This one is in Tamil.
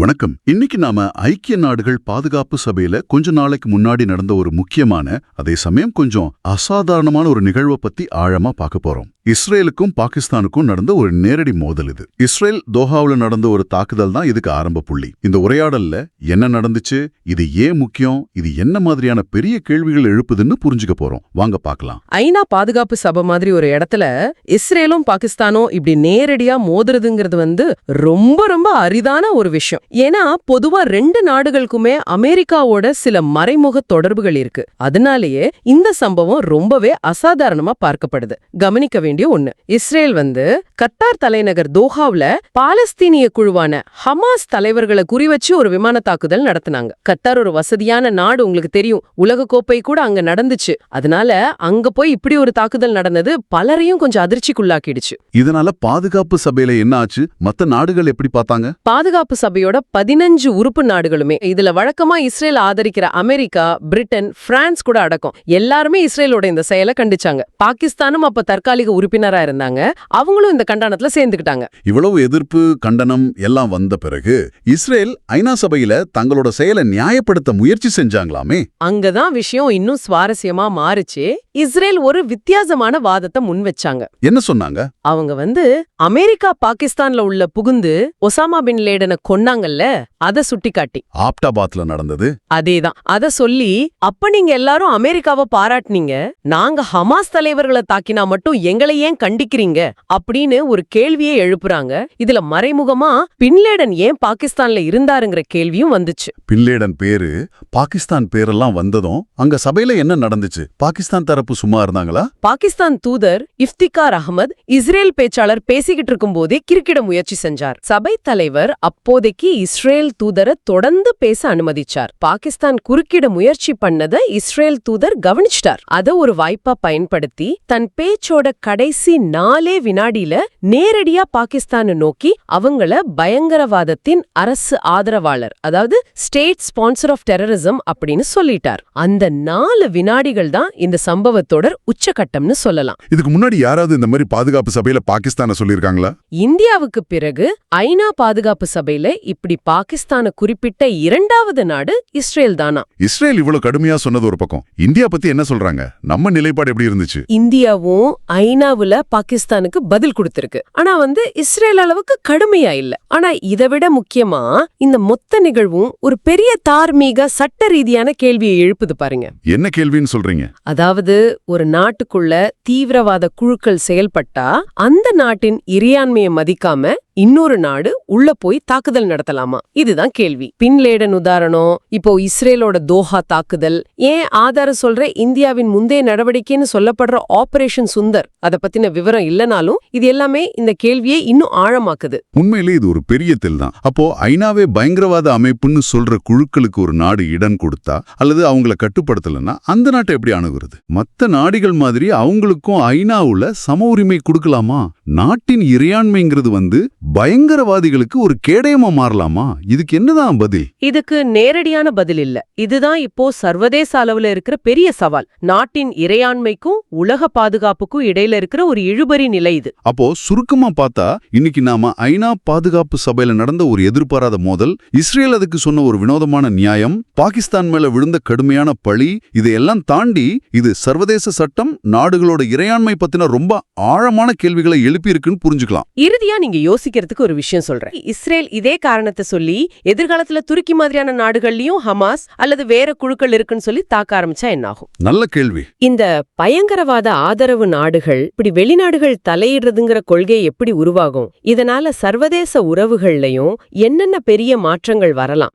வணக்கம். இன்னைக்கு நாம ஐக்கிய நாடுகள் பாதுகாப்பு சபையில கொஞ்ச நாளைக்கு முன்னாடி நடந்த ஒரு முக்கியமான அதே சமயம் கொஞ்சம் அசாதாரணமான ஒரு நிகழ்வை பத்தி ஆழமா பார்க்க போறோம். இஸ்ரேலுக்கும் பாகிஸ்தானுக்கும் நடந்த ஒரு நேரடி மோதல் இது. இஸ்ரேல் தோஹாவுல நடந்த ஒரு தாக்குதல் தான் இதுக்கு ஆரம்ப புள்ளி. இந்த உரையாடல்ல என்ன நடந்துச்சு இது ஏன் முக்கியம் இது என்ன மாதிரியான பெரிய கேள்விகள் எழுப்புதுன்னு புரிஞ்சுக்க போறோம். வாங்க பார்க்கலாம். ஐநா பாதுகாப்பு சபை மாதிரி ஒரு இடத்துல இஸ்ரேலும் பாகிஸ்தானும் இப்படி நேரடியா மோதுறதுங்கிறது வந்து ரொம்ப ரொம்ப அரிதான ஒரு விஷயம். ஏன்னா பொதுவா ரெண்டு நாடுகளுக்குமே அமெரிக்காவோட சில மறைமுக தொடர்புகள் இருக்கு. அதனாலேயே இந்த சம்பவம் ரொம்பவே அசாதாரணமா பார்க்கப்படுது. கவனிக்க வேண்டிய ஒண்ணு இஸ்ரேல் வந்து கத்தார் தலைநகர் தோஹாவுல பாலஸ்தீனிய குழுவான ஹமாஸ் தலைவர்களை குறிவச்சு ஒரு விமான தாக்குதல் நடத்தினாங்க. கத்தார் ஒரு வசதியான நாடு உங்களுக்கு தெரியும். உலக கோப்பை கூட அங்க நடந்துச்சு. அதனால அங்க போய் இப்படி ஒரு தாக்குதல் நடந்தது பலரையும் கொஞ்சம் அதிர்ச்சிக்குள்ளாக்கிடுச்சு. இதனால பாதுகாப்பு சபையில என்ன ஆச்சு? மத்த நாடுகள் எப்படி பார்த்தாங்க? பாதுகாப்பு சபையோட பதினஞ்சு உறுப்பு நாடுகளுமே. இதுல வழக்கமா இஸ்ரேல் ஆதரிக்கிற அமெரிக்கா பிரிட்டன் பிரான்ஸ் கூட அடக்கம். எல்லாருமே இஸ்ரேலோட இந்த செயலை கண்டிச்சாங்க. பாகிஸ்தானும் அப்ப தற்காலிக உறுப்பினரா இருந்தாங்க. அவங்களும் இந்த கண்டனத்துல சேர்ந்துக்கிட்டாங்க. இவ்வளவு எதிர்ப்பு கண்டனம் எல்லாம் வந்த பிறகு இஸ்ரேல் ஐநா சபையில தங்களோட செயலை நியாயப்படுத்த முயற்சி செஞ்சாங்களாமே? அங்கதான் விஷயம் இன்னும் சுவாரஸ்யமா மாறுச்சு. இஸ்ரேல் ஒரு வித்தியாசமான வாதத்தை முன் வச்சாங்க. என்ன சொன்னாங்க? அவங்க வந்து அமெரிக்கா பாகிஸ்தான்ல உள்ள புகுந்து ஒசாமா பின் லேடனை கொன்னாங்கல்ல அத சுட்டிக்காட்டி ஆப்டாபாத்ல நடந்தது. அதேதான். அத சொல்லி அப்ப நீங்க எல்லாரும் அமெரிக்காவை பாராட்டுனீங்க. நாங்க ஹமாஸ் தலைவர்களை தாக்கினா மட்டும் எங்களை ஏன் கண்டிக்கிறீங்க? அப்படின்னு ஒரு கேள்வியை எழுப்புறாங்க. இதுல மறைமுகமா பின்லேடன் ஏன் பாகிஸ்தான்ல இருந்தாருங்கிற கேள்வியும் வந்துச்சு. பின்லேடன் பேரு பாகிஸ்தான் பேரெல்லாம் வந்ததும் அங்க சபையில என்ன நடந்துச்சு? பாகிஸ்தான் தரப்பு சும்மா இருந்தாங்களா? பாகிஸ்தான் தூதர் இஃப்திகார் அகமது இஸ்ரேல் பேச்சாளர் பேசிக்கிட்டு இருக்கும்போதே கிறுக்கிட முயற்சி செஞ்சார். சபை தலைவர் அப்போதைக்கு இஸ்ரேல் தூதரை தொடர்ந்து பேச அனுமதிச்சார். பாகிஸ்தான் குறுக்கிட முயற்சி பண்ணத இஸ்ரேல் தூதர் கவனிச்சிட்டார். அத ஒரு வாய்ப்பா பயன்படுத்தி தன் பேச்சோட கடைசி நாலே வினாடியில நேரடியா பாகிஸ்தானை நோக்கி அவங்கள பயங்கரவாதத்தின் அரசு ஆதரவாளர் அதாவது ஸ்டேட் ஸ்பான்சர் ஆஃப் டெரரிசம் அப்படின்னு சொல்லிட்டார். அந்த நாலு வினாடிகள் தான் இந்த சம்பவத்தோட உச்சகட்டம்னு சொல்லலாம். இதுக்கு முன்னாடி யாராவது இந்த மாதிரி பாதுகாப்பு சபையில பாகிஸ்தான சொல்லிருக்காங்களா இந்தியாவுக்கு பிறகு ஐநா பாதுகாப்பு சபையில இப்படி பாகிஸ்தான குறிப்பிட்ட இரண்டாவது நாடு இஸ்ரேல் தானா? இஸ்ரேல் இவ்வளவு கடுமையா சொன்னது ஒரு பக்கம். இந்தியா பத்தி என்ன சொல்றாங்க? நம்ம நிலைப்பாடு எப்படி இருந்துச்சு? இந்தியாவும் ஐநாவுல பாகிஸ்தானுக்கு பதில் கொடுத்திருக்கு. ஆனா வந்து இஸ்ரேல் அளவுக்கு கடுமையா இல்ல. ஆனா இதை விட முக்கியமா இந்த மொத்த நிகழ்வும் ஒரு பெரிய தார்மீக சட்ட ரீதியான கேள்வியை எழுப்புது பாருங்க. என்ன கேள்வின்னு சொல்றீங்க? அதாவது ஒரு நாட்டுக்குள்ள தீவிரவாத குழுக்கள் செயல்பட்டா அந்த நாட்டின் இறையாண்மையை மதிக்காம இன்னொரு நாடு உள்ள போய் தாக்குதல் நடத்தலாமா? இதுதான் கேள்வி. பின்லேடன் உதாரணம் இப்போ இஸ்ரேலோட தோஹா தாக்குதல். ஏன் ஆதாரம் சொல்ற இந்தியாவின் முந்தைய நடவடிக்கைன்னு சொல்லப்படுற ஆபரேஷன் சுந்தர் அத பத்தின விவரம் இல்லனாலும் இது எல்லாமே இந்த கேள்வியை இன்னும் ஆழமாக்குது. உண்மையிலே இது ஒரு பெரிய தெல் தான் அப்போ ஐநாவே பயங்கரவாத அமைப்புன்னு சொல்ற குழுக்களுக்கு ஒரு நாடு இடம் கொடுத்தா அல்லது அவங்கள கட்டுப்படுத்தலன்னா அந்த நாட்டை எப்படி அணுகுறது? மத்த நாடுகள் மாதிரி அவங்களுக்கும் ஐநாவுல சம உரிமை கொடுக்கலாமா? நாட்டின் இறையாண்மைங்கிறது வந்து பயங்கரவாதிகளுக்கு ஒரு கேடயமா மாறலாமா? இதுக்கு என்னதான் பதில்? இதுக்கு நேரடியான பதில் இல்ல. இதுதான் இப்போ சர்வதேச அளவுல இருக்கிற பெரிய சவால். நாட்டின் இறையாண்மைக்கும் உலக பாதுகாப்புக்கும் இடையில இருக்கிற ஒரு இழுபறி நிலை இது. அப்போ சுருக்கமா பார்த்தா இன்னைக்கு நாம ஐநா பாதுகாப்பு சபையில நடந்த ஒரு எதிர்பாராத மோதல் இஸ்ரேல் அதுக்கு சொன்ன ஒரு வினோதமான நியாயம் பாகிஸ்தான் மேல விழுந்த கடுமையான பழி இதையெல்லாம் தாண்டி இது சர்வதேச சட்டம் நாடுகளோட இறையாண்மை பத்தின ரொம்ப ஆழமான கேள்விகளை எழுப்பி இருக்குன்னு புரிஞ்சுக்கலாம். இறுதியா நீங்க யோசிக்கிறதுக்கு ஒரு விஷயம் சொல்றேன். இஸ்ரேல் இதே காரணத்தை சொல்லி எதிர்காலத்துல துருக்கி மாதிரியான நாடுகள்லயும் ஹமாஸ் அல்லது வேற குழுக்கள் இருக்குன்னு சொல்லி தாக்க ஆரம்பிச்சா என்ன ஆகும் நல்ல கேள்வி. இந்த பயங்கரவாத ஆதரவு நாடுகள் இப்படி வெளிநாடுகள் தலையிடுறதுங்கிற கொள்கை எப்படி உருவாகும்? இதனால சர்வதேச உறவுகள்லயும் என்னென்ன பெரிய மாற்றங்கள் வரலாம்?